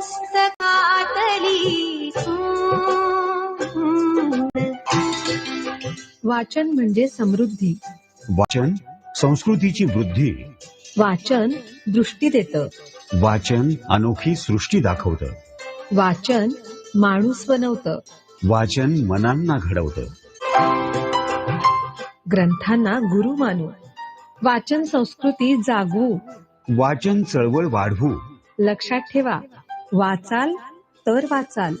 पुस्तकातली वाचन म्हणजे समृद्धी. वाचन संस्कृतीची वृद्धी. वाचन दृष्टी देतं. वाचन अनोखी सृष्टी दाखवतं. वाचन माणूस बनवतं. वाचन मनांना घडवतं. ग्रंथांना गुरु मानू. वाचन संस्कृती जागवू वाचन चळवळ वाढवू. लक्षात ठेवा. वाचाल तर वाचाल.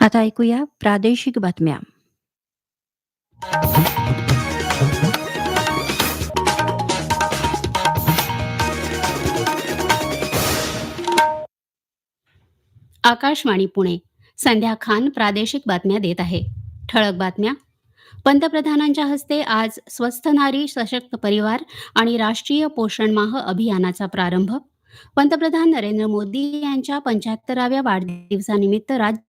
आता ऐकूया प्रादेशिक बातम्या. आकाशवाणी पुणे. संध्या खान प्रादेशिक बातम्या देत आहे. ठळक बातम्या. पंतप्रधानांच्या हस्ते आज स्वस्थ नारी सशक्त परिवार आणि राष्ट्रीय पोषण माह अभियानाचा प्रारंभ पंतप्रधान नरेंद्र मोदी यांच्या पंच्याहत्तराव्या वाढदिवसानिमित्त राज्याला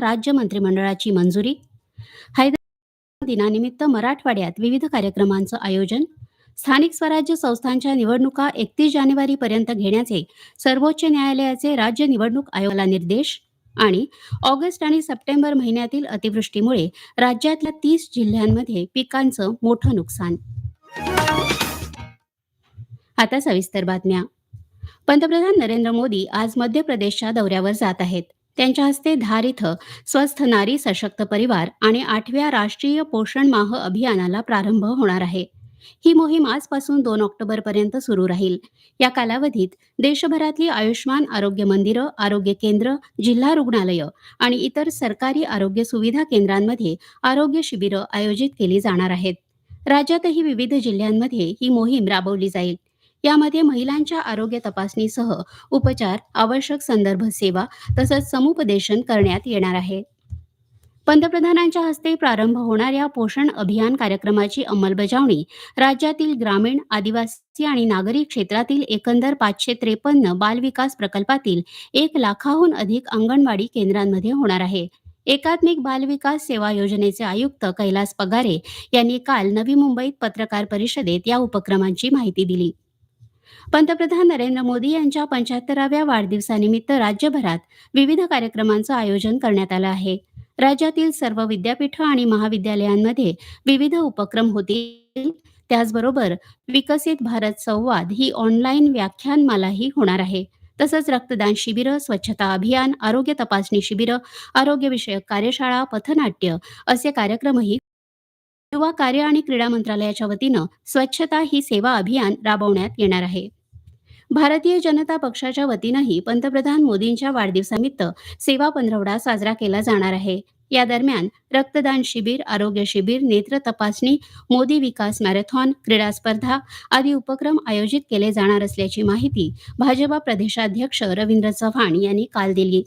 राज्य मंत्रिमंडळाची मंजुरी. हैदराबाद दिनानिमित्त मराठवाड्यात विविध कार्यक्रमांचं आयोजन. स्थानिक स्वराज्य संस्थांच्या निवडणुका एकतीस जानेवारीपर्यंत घेण्याचे सर्वोच्च न्यायालयाचे राज्य निवडणूक आयोगाला निर्देश आणि ऑगस्ट आणि सप्टेंबर महिन्यातील अतिवृष्टीमुळे राज्यातल्या तीस जिल्ह्यांमध्ये पिकांचं मोठं नुकसान. आता सविस्तर बातम्या. पंतप्रधान नरेंद्र मोदी आज मध्य प्रदेशच्या दौऱ्यावर जात आहेत. त्यांच्या हस्ते धार इथं स्वस्थ नारी सशक्त परिवार आणि आठव्या राष्ट्रीय पोषण माह अभियानाला प्रारंभ होणार आहे. ही मोहीम आजपासून दोन ऑक्टोबर पर्यंत सुरू राहील. या कालावधीत देशभरातली आयुष्मान आरोग्य मंदिरं आरोग्य केंद्र जिल्हा रुग्णालयं आणि इतर सरकारी आरोग्य सुविधा केंद्रांमध्ये आरोग्य शिबिरं आयोजित केली जाणार आहेत. राज्यातही विविध जिल्ह्यांमध्ये ही मोहीम राबवली जाईल. यामध्ये महिलांच्या आरोग्य तपासणीसह उपचार आवश्यक संदर्भ सेवा तसंच समुपदेशन करण्यात येणार आहे. पंतप्रधानांच्या हस्ते प्रारंभ होणाऱ्या पोषण अभियान कार्यक्रमाची अंमलबजावणी राज्यातील ग्रामीण आदिवासी आणि नागरी क्षेत्रातील एकंदर पाचशे त्रेपन्न बालविकास प्रकल्पातील एक लाखाहून अधिक अंगणवाडी केंद्रांमध्ये होणार आहे. एकात्मिक बालविकास सेवा योजनेचे आयुक्त कैलास पगारे यांनी काल नवी मुंबईत पत्रकार परिषदेत या उपक्रमांची माहिती दिली. पंतप्रधान नरेंद्र मोदी यांच्या पंच्याहत्तराव्या वाढदिवसानिमित्त राज्यभरात विविध कार्यक्रमांचं आयोजन करण्यात आलं आहे. राज्यातील सर्व विद्यापीठं आणि महाविद्यालयांमध्ये विविध उपक्रम होतील. त्याचबरोबर विकसित भारत संवाद ही ऑनलाईन व्याख्यानमालाही होणार आहे. तसंच रक्तदान शिबिरं स्वच्छता अभियान आरोग्य तपासणी शिबिरं आरोग्यविषयक कार्यशाळा पथनाट्य असे कार्यक्रमही युवा कार्य आणि क्रीडा मंत्रालयाच्या वतीनं स्वच्छता ही सेवा अभियान राबवण्यात येणार आहे. भारतीय जनता पक्षाच्या वतीनंही पंतप्रधान मोदींच्या वाढदिवसानिमित्त सेवा पंधरवडा साजरा केला जाणार आहे. या दरम्यान रक्तदान शिबिर आरोग्य शिबिर नेत्र तपासणी मोदी विकास मॅरेथॉन क्रीडा स्पर्धा आदी उपक्रम आयोजित केले जाणार असल्याची माहिती भाजपा प्रदेशाध्यक्ष रवींद्र चव्हाण यांनी काल दिली.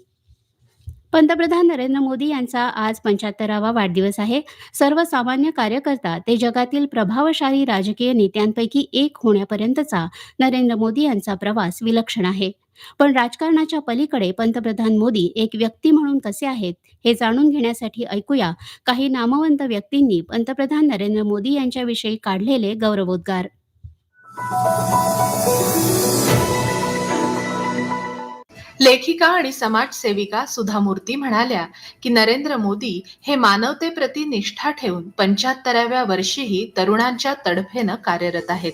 पंतप्रधान नरेंद्र मोदी यांचा आज पंच्याहत्तरावा वाढदिवस आहे. सर्वसामान्य कार्यकर्ता ते जगातील प्रभावशाली राजकीय नेत्यांपैकी एक होण्यापर्यंतचा नरेंद्र मोदी यांचा प्रवास विलक्षण आहे. पण राजकारणाच्या पलीकडे पंतप्रधान मोदी एक व्यक्ती म्हणून कसे आहेत हे जाणून घेण्यासाठी ऐकूया. काही नामवंत व्यक्तींनी पंतप्रधान नरेंद्र मोदी यांच्याविषयी काढलेले गौरवोद्गार. लेखिका आणि समाजसेविका सुधा मूर्ती म्हणाल्या की नरेंद्र मोदी हे मानवतेप्रती निष्ठा ठेवून पंच्याहत्तराव्या वर्षीही तरुणांच्या तडफेनं कार्यरत आहेत.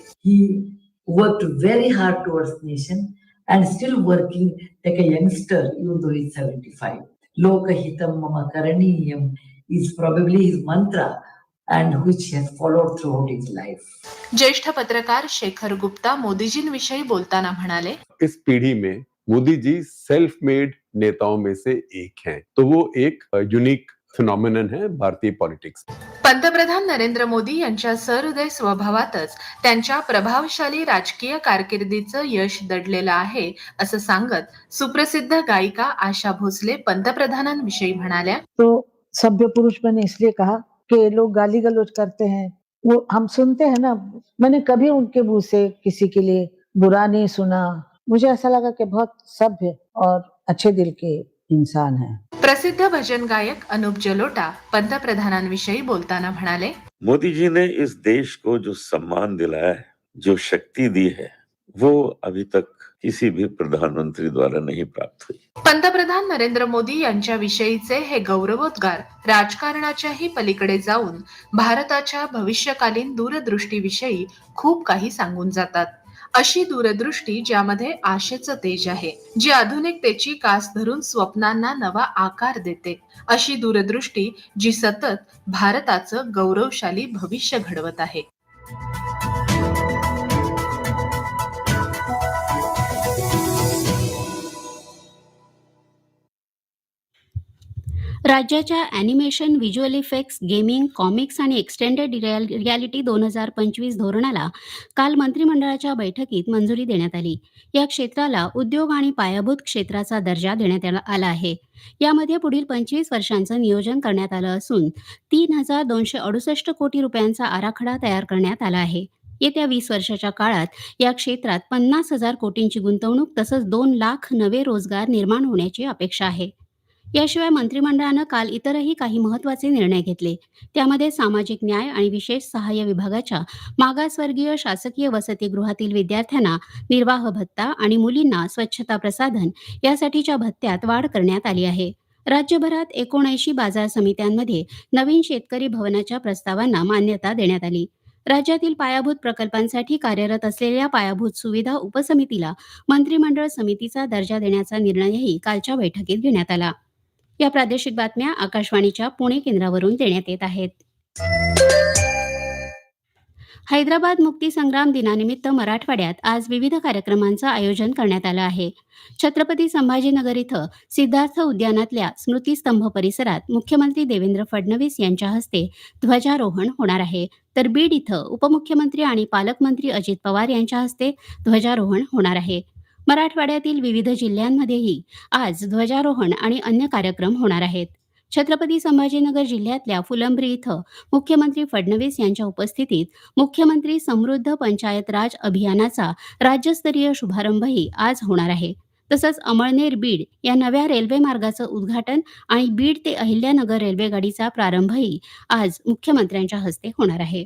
Very hard towards nation and still working like a youngster even seventy five लोकहितम मम is probably his mantra and which followed throughout life ज्येष्ठ पत्रकार शेखर गुप्ता मोदीजींविषयी बोलताना म्हणाले इस पिढी में मोदी जी सेल्फ मेड नेताओं में से एक हैं। तो वो एक यूनिक फिनोमिनन है भारतीय पॉलिटिक्स पंतप्रधान नरेंद्र मोदी यांच्या सहृदय स्वभावातच त्यांच्या प्रभावशाली राजकीय कारकिर्दीचं यश दडलेलं आहे असं सांगत सुप्रसिद्ध गायिका आशा भोसले पंतप्रधानांविषयी म्हणाल्या तो सभ्य पुरुष मैंने इसलिए कहा कि लोग गाली गलौज करते हैं। वो हम सुनते हैं ना मैंने कभी उनके मुंह से किसी के लिए बुरा नहीं सुना मुझे ऐसा लगा कि बहुत सभ्य और अच्छे दिल के इंसान हैं। प्रसिद्ध भजन गायक अनुप जलोटा पंतप्रधानांविषयी बोलताना म्हणाले मोदी जी ने इस देश को जो सम्मान दिलाया है जो शक्ति दी है वो अभी तक किसी भी प्रधानमंत्री द्वारा नहीं प्राप्त हुई। पंतप्रधान नरेंद्र मोदी यांच्याविषयीचे हे गौरवोद्गार राजकारणाच्याही पलीकडे जाऊन भारताच्या भविष्यकालीन दूरदृष्टीविषयी खूप काही सांगून जातात. अशी दूरदृष्टी ज्यामध्ये आशेचं तेज आहे जी आधुनिकतेची कास धरून स्वप्नांना नवा आकार देते. अशी दूरदृष्टी जी सतत भारताचं गौरवशाली भविष्य घडवत आहे. राज्याच्या animation visual effects gaming comics आणि एक्सटेंडेड रियालिटी दोन हजार पंचवीस धोरणाला काल मंत्रिमंडळाच्या बैठकीत मंजुरी देण्यात आली. या क्षेत्राला उद्योग आणि पायाभूत क्षेत्राचा दर्जा देण्यात आला- आला आहे. यामध्ये पुढील पंचवीस वर्षांचं नियोजन करण्यात आलं असून तीन हजार दोनशे अडुसष्ट कोटी रुपयांचा आराखडा तयार करण्यात आला आहे. येत्या वीस वर्षाच्या काळात या क्षेत्रात पन्नास हजार कोटींची गुंतवणूक तसंच दोन लाख नवे रोजगार निर्माण होण्याची अपेक्षा आहे. याशिवाय मंत्रिमंडळानं काल इतरही काही महत्त्वाचे निर्णय घेतले. त्यामध्ये सामाजिक न्याय आणि विशेष सहाय्य विभागाच्या मागासवर्गीय शासकीय वसतिगृहातील विद्यार्थ्यांना निर्वाह भत्ता आणि मुलींना स्वच्छता प्रसाधन यासाठीच्या भत्त्यात वाढ करण्यात आली आहे. राज्यभरात एकोणऐंशी बाजार समित्यांमध्ये नवीन शेतकरी भवनाच्या प्रस्तावांना मान्यता देण्यात आली. राज्यातील पायाभूत प्रकल्पांसाठी कार्यरत असलेल्या पायाभूत सुविधा उपसमितीला मंत्रिमंडळ समितीचा दर्जा देण्याचा निर्णयही कालच्या बैठकीत घेण्यात आला. या प्रादेशिक बातम्या आकाशवाणीच्या पुणे केंद्रावरून देण्यात येत आहेत. हैदराबाद मुक्तीसंग्राम दिनानिमित्त मराठवाड्यात आज विविध कार्यक्रमांचं आयोजन करण्यात आलं आहे. छत्रपती संभाजीनगर इथं सिद्धार्थ उद्यानातल्या स्मृतीस्तंभ परिसरात मुख्यमंत्री देवेंद्र फडणवीस यांच्या हस्ते ध्वजारोहण होणार आहे. तर बीड इथं उपमुख्यमंत्री आणि पालकमंत्री अजित पवार यांच्या हस्ते ध्वजारोहण होणार आहे. मराठवाड्यातील विविध जिल्ह्यांमध्येही आज ध्वजारोहण आणि अन्य कार्यक्रम होणार आहेत. छत्रपती संभाजीनगर जिल्ह्यातल्या फुलंब्री इथं मुख्यमंत्री फडणवीस यांच्या उपस्थितीत मुख्यमंत्री समृद्ध पंचायत राज अभियानाचा राज्यस्तरीय शुभारंभही आज होणार आहे. तसंच अमळनेर बीड या नव्या रेल्वे मार्गाचं उद्घाटन आणि बीड ते अहिल्यानगर रेल्वेगाडीचा प्रारंभही आज मुख्यमंत्र्यांच्या हस्ते होणार आहे.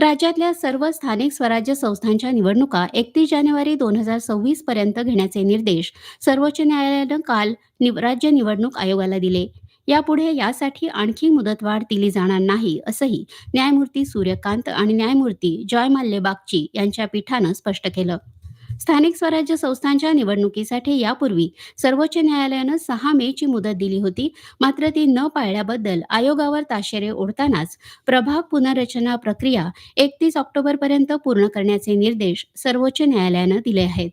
राज्यातल्या सर्व स्थानिक स्वराज्य संस्थांच्या निवडणुका एकतीस जानेवारी दोन हजार सव्वीस पर्यंत घेण्याचे निर्देश सर्वोच्च न्यायालयानं काल निव- राज्य निवडणूक आयोगाला दिले. यापुढे यासाठी आणखी मुदतवाढ दिली जाणार नाही असंही न्यायमूर्ती सूर्यकांत आणि न्यायमूर्ती जॉय माल्लेबागची यांच्या पीठानं स्पष्ट केलं. स्थानिक स्वराज्य संस्थांच्या निवडणुकीसाठी यापूर्वी सर्वोच्च न्यायालयानं सहा मे ची मुदत दिली होती. मात्र ती न पाळल्याबद्दल आयोगावर ताशेरे ओढतानाच प्रभाग पुनर्रचना प्रक्रिया एकतीस ऑक्टोबरपर्यंत पूर्ण करण्याचे निर्देश सर्वोच्च न्यायालयानं दिले आहेत.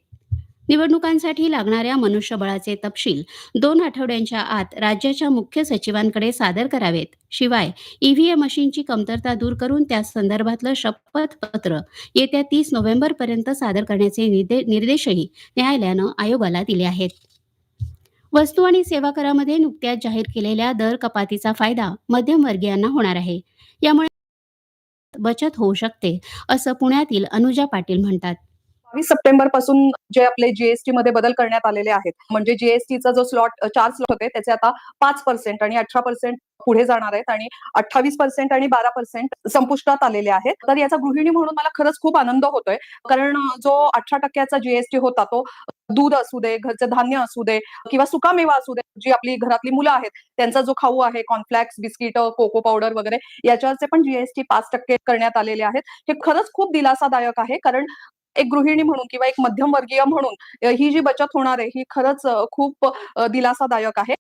निवडणुकांसाठी लागणाऱ्या मनुष्यबळाचे तपशील दोन आठवड्यांच्या आत राज्याच्या मुख्य सचिवांकडे सादर करावेत. शिवाय ईव्हीएम मशीनची कमतरता दूर करून त्या संदर्भातलं शपथपत्र येत्या तीस नोव्हेंबरपर्यंत सादर करण्याचे निर्देशही न्यायालयानं आयोगाला दिले आहेत. वस्तू आणि सेवा करामध्ये नुकत्याच जाहीर केलेल्या दर कपातीचा फायदा मध्यमवर्गीयांना होणार आहे. यामुळे बचत होऊ शकते असं पुण्यातील अनुजा पाटील म्हणतात. बावीस सप्टेंबरपासून जे आपले जीएसटी मध्ये बदल करण्यात आलेले आहेत. म्हणजे जीएसटीचा जो स्लॉट चार स्लॉट होते त्याचे आता पाच पर्सेंट आणि अठरा पर्सेंट पुढे जाणार आहेत आणि अठ्ठावीस पर्सेंट आणि बारा पर्सेंट संपुष्टात आलेले आहेत. तर याचा गृहिणी म्हणून मला खरंच खूप आनंद होतोय. कारण जो अठरा टक्क्याचा जीएसटी होता तो दूध असू दे घरचं धान्य असू दे किंवा सुकामेवा असू दे जी आपली घरातली मुलं आहेत त्यांचा जो खाऊ आहे कॉर्नफ्लॅक्स बिस्किट कोको पावडर वगैरे याच्यावरचे पण जीएसटी पाच टक्के करण्यात आलेले आहेत. हे खरंच खूप दिलासादायक आहे. कारण एक गृहिणी म्हणून किंवा एक मध्यमवर्गीय म्हणून ही जी बचत होणार आहे ही खरंच खूप दिलासादायक आहे.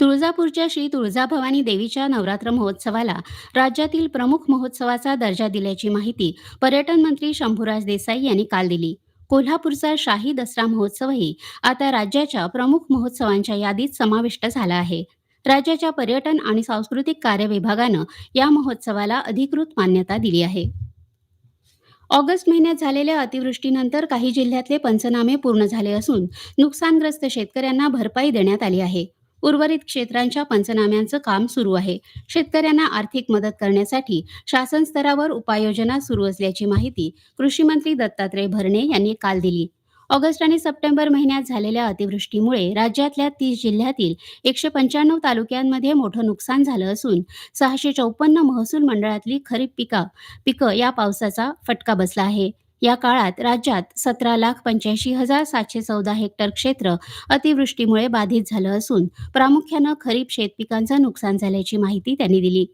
तुळजापूरच्या श्री तुळजाभवानी देवीच्या नवरात्र महोत्सवाला राज्यातील प्रमुख महोत्सवाचा दर्जा दिल्याची माहिती पर्यटन मंत्री शंभूराज देसाई यांनी काल दिली. कोल्हापूरचा शाही दसरा महोत्सवही आता राज्याच्या प्रमुख महोत्सवांच्या यादीत समाविष्ट झाला आहे. राज्याच्या पर्यटन आणि सांस्कृतिक कार्य विभागानं या महोत्सवाला अधिकृत मान्यता दिली आहे. ऑगस्ट महिन्यात झालेल्या अतिवृष्टीनंतर काही जिल्ह्यातले पंचनामे पूर्ण झाले असून नुकसानग्रस्त शेतकऱ्यांना भरपाई देण्यात आली आहे. उर्वरित क्षेत्रांच्या पंचनाम्यांचं काम सुरू आहे. शेतकऱ्यांना आर्थिक मदत करण्यासाठी शासन स्तरावर उपाययोजना सुरू असल्याची माहिती कृषी मंत्री दत्तात्रय भरणे यांनी काल दिली. ऑगस्ट आणि सप्टेंबर महिन्यात झालेल्या अतिवृष्टीमुळे राज्यातल्या तीस जिल्ह्यातील एकशे पंच्याण्णव तालुक्यांमध्ये मोठं नुकसान झालं असून सहाशे चौपन्न महसूल मंडळातली खरीप पिका पिकं या पावसाचा फटका बसला आहे. या काळात राज्यात सतरा लाख पंच्याऐंशी हजार सातशे चौदा हेक्टर क्षेत्र अतिवृष्टीमुळे बाधित झालं असून प्रामुख्यानं खरीप शेतपिकांचं नुकसान झाल्याची माहिती त्यांनी दिली.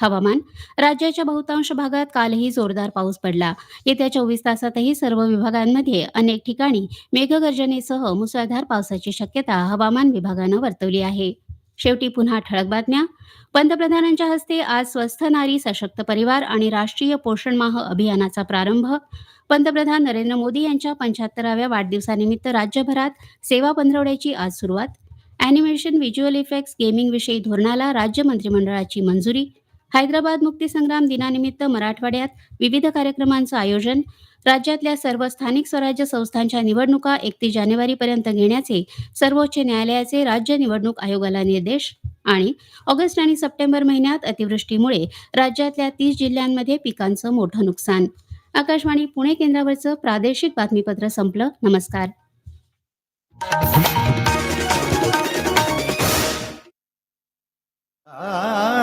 हवामान. राज्याच्या बहुतांश भागात कालही जोरदार पाऊस पडला. येत्या चोवीस तासातही सर्व विभागांमध्ये अनेक ठिकाणी मेघगर्जनेसह मुसळधार पावसाची शक्यता हवामान विभागानं वर्तवली आहे. शेवटी पुन्हा ठळक बातम्या. पंतप्रधानांच्या हस्ते आज स्वस्थ नारी सशक्त परिवार आणि राष्ट्रीय पोषण माह अभियानाचा प्रारंभ. पंतप्रधान नरेंद्र मोदी यांच्या पंच्याहत्तराव्या वाढदिवसानिमित्त राज्यभरात सेवा पंधरवड्याची आज सुरुवात. अॅनिमेशन व्हिज्युअल इफेक्ट्स गेमिंग विषयी धोरणाला राज्य मंत्रिमंडळाची मंजुरी. हैदराबाद मुक्तीसंग्राम दिनानिमित्त मराठवाड्यात विविध कार्यक्रमांचं आयोजन राज्यातल्या सर्व स्थानिक स्वराज्य संस्थांच्या निवडणुका एकतीस जानेवारीपर्यंत घेण्याचे सर्वोच्च न्यायालयाचे राज्य निवडणूक आयोगाला निर्देश आणि ऑगस्ट आणि सप्टेंबर महिन्यात अतिवृष्टीमुळे राज्यातल्या तीस जिल्ह्यांमध्ये पिकांचं मोठं नुकसान. आकाशवाणी पुणे केंद्रावरचं प्रादेशिक बातमीपत्र संपलं. नमस्कार. आ